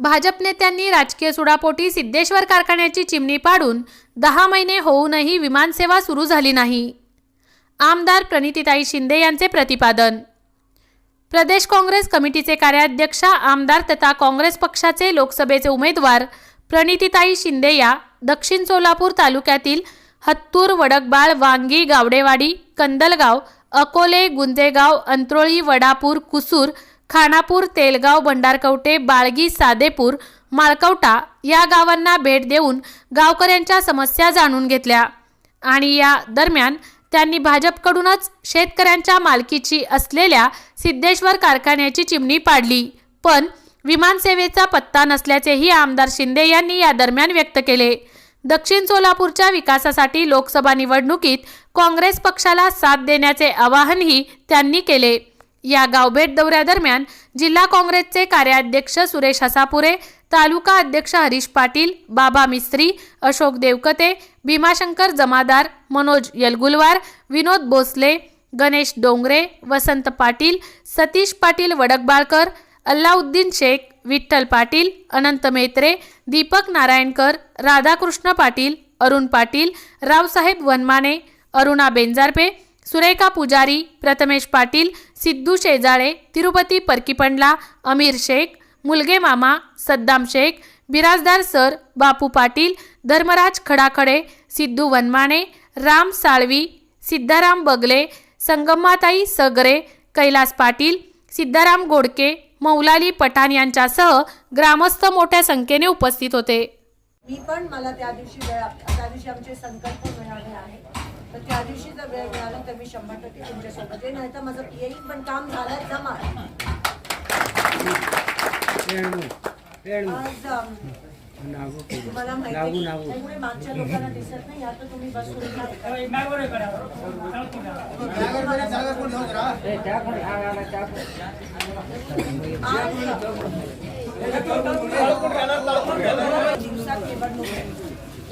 भाजप नेत्यांनी राजकीय सुडापोटी सिद्धेश्वर कारखान्याची चिमणी पाडून दहा महिने होऊनही विमानसेवा सुरू झाली नाही. आमदार प्रणितीताई शिंदे यांचे प्रतिपादन. प्रदेश काँग्रेस कमिटीचे कार्याध्यक्ष आमदार तथा काँग्रेस पक्षाचे लोकसभेचे उमेदवार प्रणितीताई शिंदे या दक्षिण सोलापूर तालुक्यातील हत्तूर वडकबाळ वांगी गावडेवाडी कंदलगाव अकोले गुंजेगाव अंत्रोळी वडापूर कुसूर खानापूर तेलगाव भंडारकवटे बाळगी सादेपूर माळकवटा या गावांना भेट देऊन गावकऱ्यांच्या समस्या जाणून घेतल्या. आणि या दरम्यान त्यांनी भाजपकडूनच शेतकऱ्यांच्या मालकीची असलेल्या सिद्धेश्वर कारखान्याची चिमणी पाडली. पण विमानसेवेचा पत्ता नसल्याचेही आमदार शिंदे यांनी या दरम्यान व्यक्त केले. दक्षिण सोलापूरच्या विकासासाठी लोकसभा निवडणुकीत काँग्रेस पक्षाला साथ देण्याचे आवाहनही त्यांनी केले. या गावभेट दौऱ्यादरम्यान जिल्हा काँग्रेसचे कार्याध्यक्ष सुरेश हसापुरे तालुका अध्यक्ष हरीश पाटील बाबा मिस्त्री अशोक देवकते भीमाशंकर जमादार मनोज यलगुलवार विनोद भोसले गणेश डोंगरे वसंत पाटील सतीश पाटील वडकबाळकर अल्लाउद्दीन शेख विठ्ठल पाटील अनंत मेत्रे दीपक नारायणकर राधाकृष्ण पाटील अरुण पाटील रावसाहेब वनमाने अरुणा बेंजारपे सुरेखा पुजारी प्रथमेश पाटील सिद्धू शेजाळे तिरुपती परकीपंडला अमीर शेख मुलगे मामा सद्दाम शेख बिराजदार सर बापू पाटील धर्मराज खडाखडे सिद्धू वनमाने राम साळवी सिद्धाराम बगले संगम्माताई सगरे कैलास पाटील सिद्धाराम गोडके मौलाली पठाण यांच्यासह ग्रामस्थ मोठ्या संख्येने उपस्थित होते. मी पण मला त्या दिवशी त्या दिवशी आमचे संकल्प मिळाले आहे. तर त्या दिवशी जर वेळ मिळाला तर मी शंभर टक्के तुमच्यासोबत येईल नाही तर माझं येईल पण काम झालंय जमा. आज तुम्हाला माहिती त्यामुळे मागच्या लोकांना दिसत नाही आता तुम्ही बसून जा. आज दिवसात निवडणूक आहे.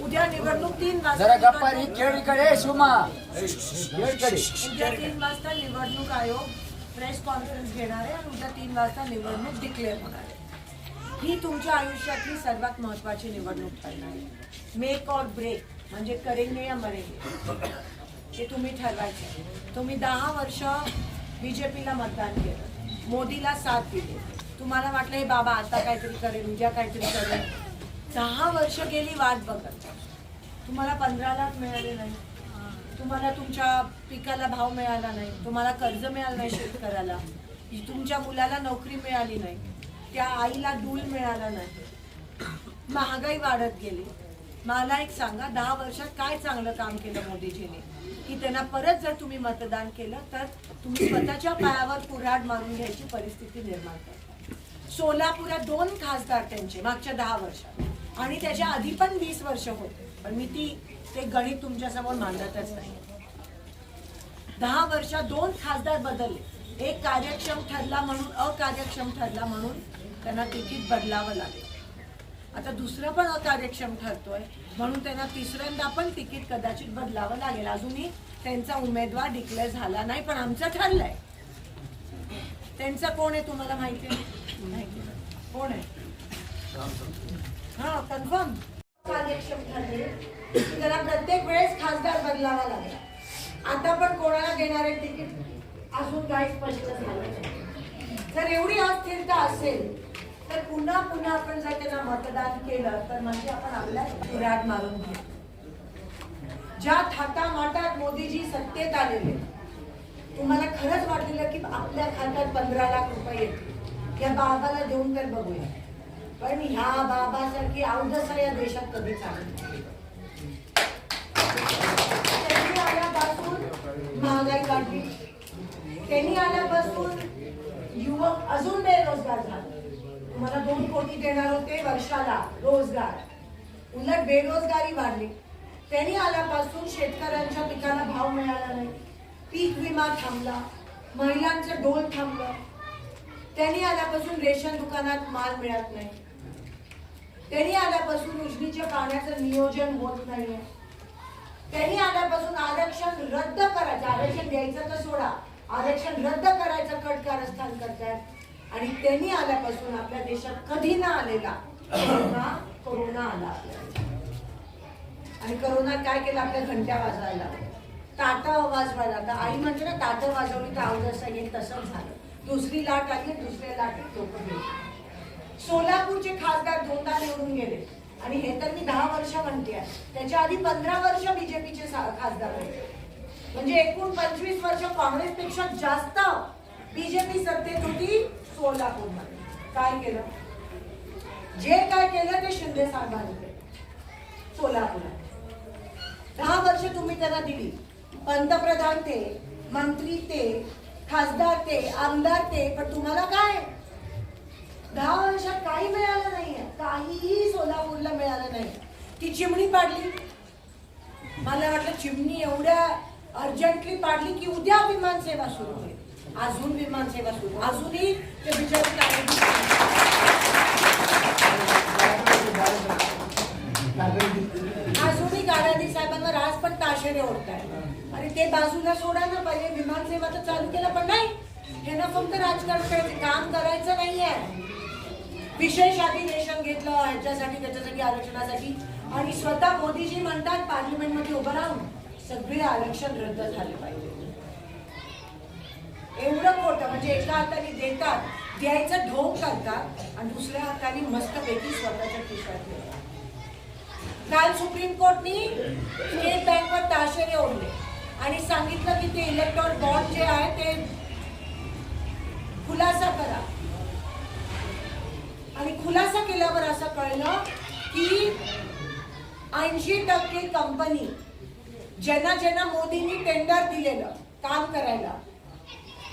उद्या निवडणूक तीन जरा गप्पा वाजता ही खेळीकडे सुमा. खेळीकडे. उद्या तीन वाजता निवडणूक आयोग प्रेस कॉन्फरन्स घेणार आहे आणि उद्या तीन वाजता निवडणूक डिक्लेअर होणार आहे. ही तुमच्या आयुष्यातली सर्वात महत्वाची निवडणूक ठरणार आहे. मेक और ब्रेक म्हणजे करेंगे या मरेंगे हे तुम्ही ठरवायचं तुम्ही दहा वर्ष बीजेपीला मतदान केलं. मोदीला साथ दिली. तुम्हाला वाटलं हे बाबा आता काहीतरी करेल उद्या काहीतरी करेल दहा वर्ष गेली वाट बघत. तुम्हाला पंधरा लाख मिळाले नाही. तुम्हाला तुमच्या पिकाला भाव मिळाला नाही. तुम्हाला कर्ज मिळालं नाही शेतकऱ्याला. तुमच्या मुलाला नोकरी मिळाली नाही. त्या आईला दूल मिळाला नाही. महागाई वाढत गेली. मला एक सांगा दहा वर्षात काय चांगलं काम केलं मोदीजीने? की त्यांना परत जर तुम्ही मतदान केलं तर तुम्ही स्वतःच्या पायावर कुऱ्हाड मारून घ्यायची परिस्थिती निर्माण करता. सोलापुरात दोन खासदार त्यांचे मागच्या दहा वर्षात. आणि त्याच्या आधी पण वीस वर्ष होते. पण मी ती ते गणित तुमच्यासमोर मांडतच नाही. दहा वर्षात दोन खासदार बदलले. एक कार्यक्षम ठरला म्हणून अकार्यक्षम ठरला म्हणून त्यांना तिकीट बदलावं लागेल. आता दुसरं पण अकार्यक्षम ठरतोय म्हणून त्यांना तिसऱ्यांदा पण तिकीट कदाचित बदलावं लागेल. अजूनही त्यांचा उमेदवार डिक्लेअर झाला नाही पण आमचं ठरलंय. त्यांचं कोण आहे तुम्हाला माहिती आहे. कोण आहे? हा कन्फर्म कार्यक्षम ठरले. त्याला प्रत्येक वेळेस खासदार बदलावा लागला. आता पण कोणाला देणार आहे तिकीट अजून काही स्पष्ट झालं जर एवढी अस्थिरता असेल तर पुन्हा पुन्हा आपण जर त्यांना मतदान केलं तर म्हणजे आपण आपल्या विराट मारून घेऊ. ज्या थाटामाटात मोदीजी सत्तेत आलेले तुम्हाला खरंच वाटलेलं की आपल्या खात्यात पंधरा लाख रुपये येतील. या बाबाला देऊन तर बघूया. पण ह्या बाबासारखी औदसा या देशात कधी चालली नाही. त्यांनी आल्यापासून महागाई काढली त्यांनी आल्यापासून युवक अजून बेरोजगार झाले. तुम्हाला दोन कोटी देणार होते वर्षाला रोजगार. उलट बेरोजगारी वाढली. त्यांनी आल्यापासून शेतकऱ्यांच्या पिकाला भाव मिळाला नाही. पीक विमा थांबला. महिलांचं डोल थांबलं. त्यांनी आल्यापासून रेशन दुकानात माल मिळत नाही. त्यांनी आल्यापासून उजनीच्या पाण्याचं नियोजन होत नाहीये. त्यांनी आल्यापासून आरक्षण रद्द करायचं आरक्षण द्यायचं तर सोडा. आरक्षण रद्द करायचं कट कारस्थान करतायत. आणि त्यांनी आल्यापासून आपल्या देशात कधी ना आलेला कोरोना कोरोना आला आणि करोना काय केलं? आपल्या घंट्या वाजवायला ताटा वाजवायला आता आई म्हणते ना ताटं वाजवली तर आवाज असा येईल तसंच झालं. दुसरी लाट आली दुसऱ्या लाटेत लोक गेले सोलापूरचे खासदार दोनदा निवडून गेले. आणि हे तर मी दहा वर्ष म्हणते त्याच्या आधी पंधरा वर्ष बीजेपीचे खासदार होते. म्हणजे एकूण पंचवीस वर्ष काँग्रेसपेक्षा जास्त बीजेपी सत्तेत होती सोलापूरमध्ये. काय केलं? जे काय केलं ते शिंदे साहेबांनी सोलापुरात दहा वर्ष तुम्ही त्यांना दिली. पंतप्रधान ते मंत्री ते खासदार ते आमदार ते. पण तुम्हाला काय? दहा वर्षात काही मिळालं नाहीये. काहीही सोलापूरला मिळालं नाही. ती चिमणी पाडली. मला वाटलं चिमणी एवढ्या अर्जंटली पाडली की उद्या विमान सेवा सुरू होईल. अजून विमान सेवा सुरू. अजूनही ते बिचारी अजूनही गाडादी साहेबांना राज पण ताशेरे ओढताय आणि ते बाजूला सोडा ना पाहिजे विमान सेवा तर चालू केलं पण नाही. हे ना फक्त राजकारण करायचं काम करायचं नाहीये. विशेष अधिवेशन घेतलं ह्याच्यासाठी त्याच्यासाठी आरक्षणासाठी. आणि स्वतः मोदीजी म्हणतात पार्लिमेंटमध्ये उभं राहून सगळे आरक्षण रद्द झाले पाहिजे. एवढं खोटं म्हणजे एका हाताने देतात द्यायचं ढोंग करतात आणि दुसऱ्या हाताने मस्तपैकी स्वतःच्या खिशात ठेवतात. काल सुप्रीम कोर्टनी स्टेट बँकवर ताशेरे ओढले. आणि सांगितलं की ते इलेक्ट्रॉन बॉन्ड जे आहे ते खुलासा करा. आणि खुलासा केल्यावर असं कळलं की ऐंशी टक्के कंपनी ज्यांना ज्यांना मोदींनी टेंडर दिलेलं काम करायला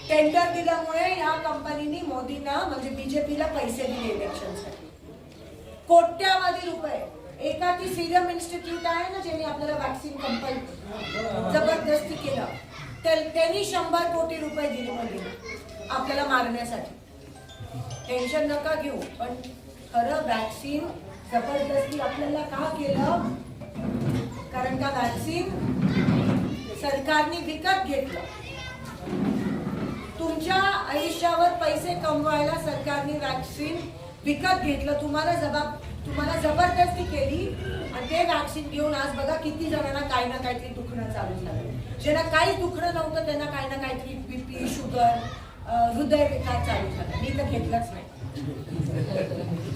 टेंडर दिल्यामुळे ह्या कंपनीनी मोदींना म्हणजे बीजेपीला पैसे दिले इलेक्शनसाठी कोट्यावधी रुपये. एका ती सिरम इन्स्टिट्यूट आहे ना ज्यांनी आपल्याला वॅक्सिन कंपनी जबरदस्ती केलं. तर त्यांनी शंभर कोटी रुपये दिले मोदींना. आपल्याला मारण्यासाठी. टेन्शन नका घेऊ पण खरं वॅक्सिन जबरदस्ती आपल्याला का केलं? कारण का वॅक्सिन सरकारने विकत घेतलं. तुमच्या आयुष्यावर पैसे कमवायला सरकारने वॅक्सिन विकत घेतलं. तुम्हाला जबाब तुम्हाला जबरदस्ती केली आणि ते वॅक्सिन घेऊन आज बघा किती जणांना काही ना काहीतरी दुखणं चालू झालं ज्यांना काही दुखणं नव्हतं त्यांना काही ना काहीतरी बीपी शुगर हृदय विकार चालू झाला. मी तर घेतलंच नाही.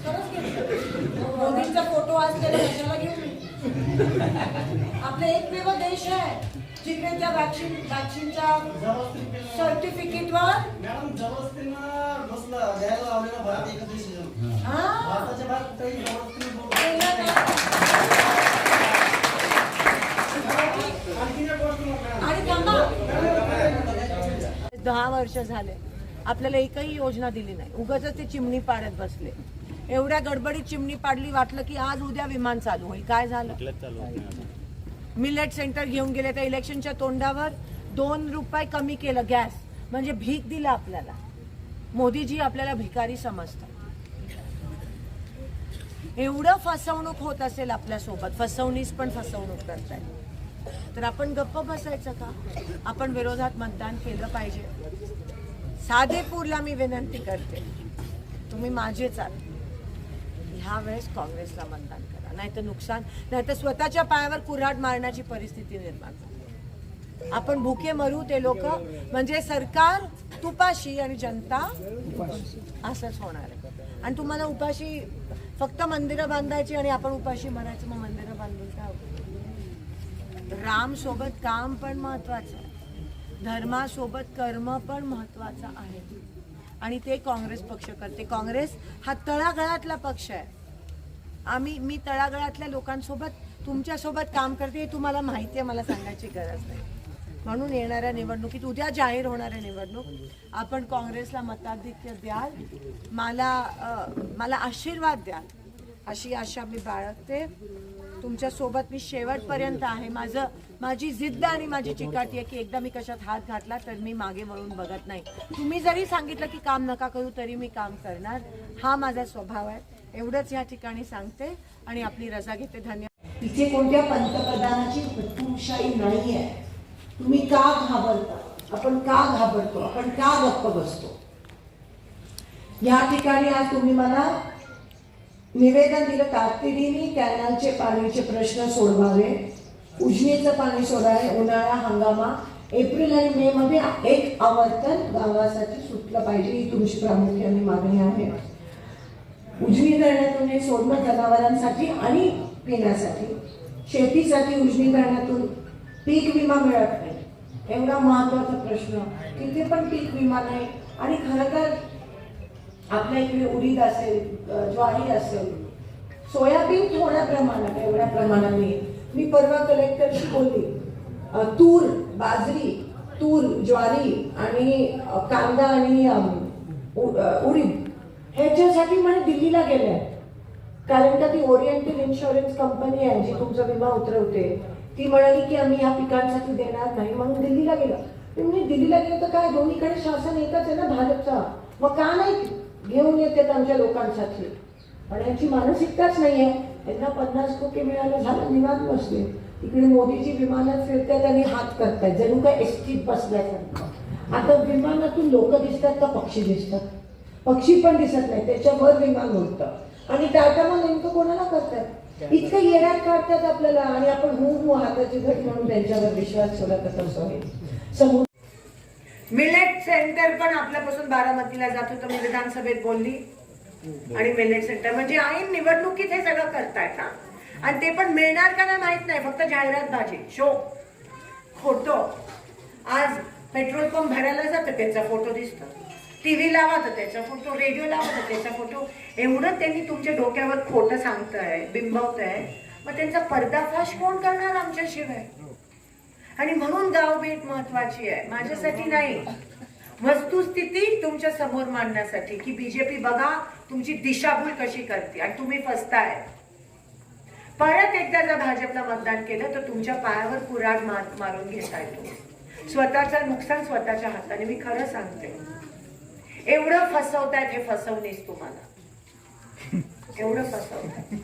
खरंच घेतलं. मोदींचा फोटो आज त्याला कशाला घेऊन मी. आपला एकमेव देश आहे. जिकडे त्या वॅक्सिन वॅक्सिनच्या सर्टिफिकेटवर मॅडम जबरदस्तीनं बसलं द्यायला लावलेला भारत एकच हा. भारताच्या बाहेर कुठेही जबरदस्तीने बोलू केलं नाही. आणखी एक गोष्ट मॅडम आणि थांबा दहा वर्ष झाले. आपल्याला एकही योजना दिली नाही. उगाच ते चिमणी पाडत बसले. एवढ्या गडबडीत चिमणी पाडली वाटलं की आज उद्या विमान चालू होईल. काय झालं? मिलेट सेंटर घेऊन गेले त्या इलेक्शनच्या तोंडावर दोन रुपये कमी केलं गॅस म्हणजे भीक दिलं आपल्याला. मोदीजी आपल्याला भिकारी समजतात. एवढं फसवणूक होत असेल आपल्यासोबत. फसवणीस पण फसवणूक करतायत. तर आपण गप्प बसायचं का? आपण विरोधात मतदान केलं पाहिजे. साधेपूरला मी विनंती करते. तुम्ही माझेच आहात ह्या वेळेस काँग्रेसला मतदान करा. नाही तर नुकसान नाही तर स्वतःच्या पायावर कुऱ्हाड मारण्याची परिस्थिती निर्माण झाली. आपण भुके मरू ते लोक. म्हणजे सरकार तुपाशी आणि जनता असंच होणार आहे. आणि तुम्हाला उपाशी फक्त मंदिरं बांधायची आणि आपण उपाशी मरायचं मग रामसोबत काम पण महत्त्वाचं आहे. धर्मासोबत कर्म पण महत्त्वाचं आहे. आणि ते काँग्रेस पक्ष करते. काँग्रेस हा तळागळातला पक्ष आहे. आम्ही मी तळागळातल्या लोकांसोबत तुमच्यासोबत काम करते हे तुम्हाला माहिती आहे मला सांगायची गरज नाही. म्हणून येणाऱ्या निवडणुकीत उद्या जाहीर होणाऱ्या निवडणूक आपण काँग्रेसला मताधिक्य द्याल. मला मला आशीर्वाद द्याल. अशी आशा मी बाळगते. तुमच्यासोबत मी शेवटपर्यंत आहे. माझं माझी जिद्द आणि माझी चिकाटी आहे की एकदा मी कशात हात घातला तर मी मागे वळून बघत नाही. तुम्ही जरी सांगितलं की काम नका करू तरी मी काम करणार. हा माझा स्वभाव आहे. एवढंच या ठिकाणी सांगते आणि आपली रजा घेते. धन्यवाद. इथे कोणत्या पंतप्रधानाची हुकुमशाही नाही आहे तुम्ही का घाबरता? आपण का घाबरतो? आपण का गप्प बसतो? या ठिकाणी आज तुम्ही मला निवेदन दिलं तातडीने कॅनलचे पाण्याचे प्रश्न सोडवावे. उजनीचं पाणी सोडावे उन्हाळा हंगामा. एप्रिल आणि मे मध्ये एक आवर्तन गावासाठी सुटलं पाहिजे ही तुमची प्रामुख्याने मागणी आहे. उजनी धरणातून हे सोडणं जनावरांसाठी आणि पिण्यासाठी. शेतीसाठी उजनी धरणातून पीक विमा मिळत नाही. एवढा महत्त्वाचा प्रश्न. तिथे पण पीक विमा नाही. आणि खरं तर आपल्या इकडे उडीद असेल ज्वारी असेल सोयाबीन थोड्या प्रमाणात एवढ्या प्रमाणात नाही. मी परवा कलेक्टरशी बोलली तूर बाजरी तूर ज्वारी आणि कांदा आणि उ- उडीद ह्याच्यासाठी म्हणे दिल्लीला गेल्या. कारण का ती ओरिएंटल इन्शुरन्स कंपनी आहे जी तुमचा विमा उतरवते. ती म्हणाली की आम्ही ह्या पिकांसाठी देणार नाही म्हणून दिल्लीला गेलो. म्हणजे दिल्लीला गेलं तर काय? दोन्हीकडे शासन एकच आहे ना भाजपचा. मग का नाही? घेऊन येते आमच्या लोकांसाठी. पण यांची मानसिकताच नाहीये. त्यांना पन्नास कोटी मिळालं झालं निवांत बसले. इकडे मोदीची विमानात फिरतात आणि हात करतायत. जणू काय एसटीत बसल्यासारखं. आता विमानातून लोक दिसतात का पक्षी दिसतात? पक्षी पण दिसत नाही त्याच्यावर विमान उडतं. आणि टाटा मग नेमकं कोणाला करतात? इतकं येण्यात काढतात आपल्याला. आणि आपण हू हू हाताची घट म्हणून त्यांच्यावर विश्वास ठेवला कसं होईल समोर मिलेट सेंटर पण आपल्यापासून बारामतीला जात होतं मी विधानसभेत बोलली. आणि मिलेट सेंटर म्हणजे ऐन निवडणुकीत हे सगळं करतायत ना आणि ते पण मिळणार का नाही माहीत नाही फक्त जाहिरात भाजी शो खोट आज पेट्रोल पंप भरायला जातं त्याचा फोटो दिसतो. टीव्ही लावा तर त्याचा फोटो रेडिओ लावा तर त्याचा फोटो एवढं त्यांनी तुमच्या डोक्यावर खोटं सांगतंय बिंबवतंय. मग त्यांचा पर्दाफाश कोण करणार आमच्याशिवाय? आणि म्हणून गावभेट महत्वाची आहे. माझ्यासाठी नाही. वस्तुस्थिती तुमच्यासमोर मांडण्यासाठी. की बीजेपी बघा तुमची दिशाभूल कशी करते आणि तुम्ही फसताय. परत एकदा जर भाजपला मतदान केलं तर तुमच्या पायावर कुराड मार मारून घेताय तुम्ही स्वतःचं नुकसान स्वतःच्या हाताने मी खरं सांगते. एवढं फसवतायत हे फसवणीस तुम्हाला. एवढं फसवताय.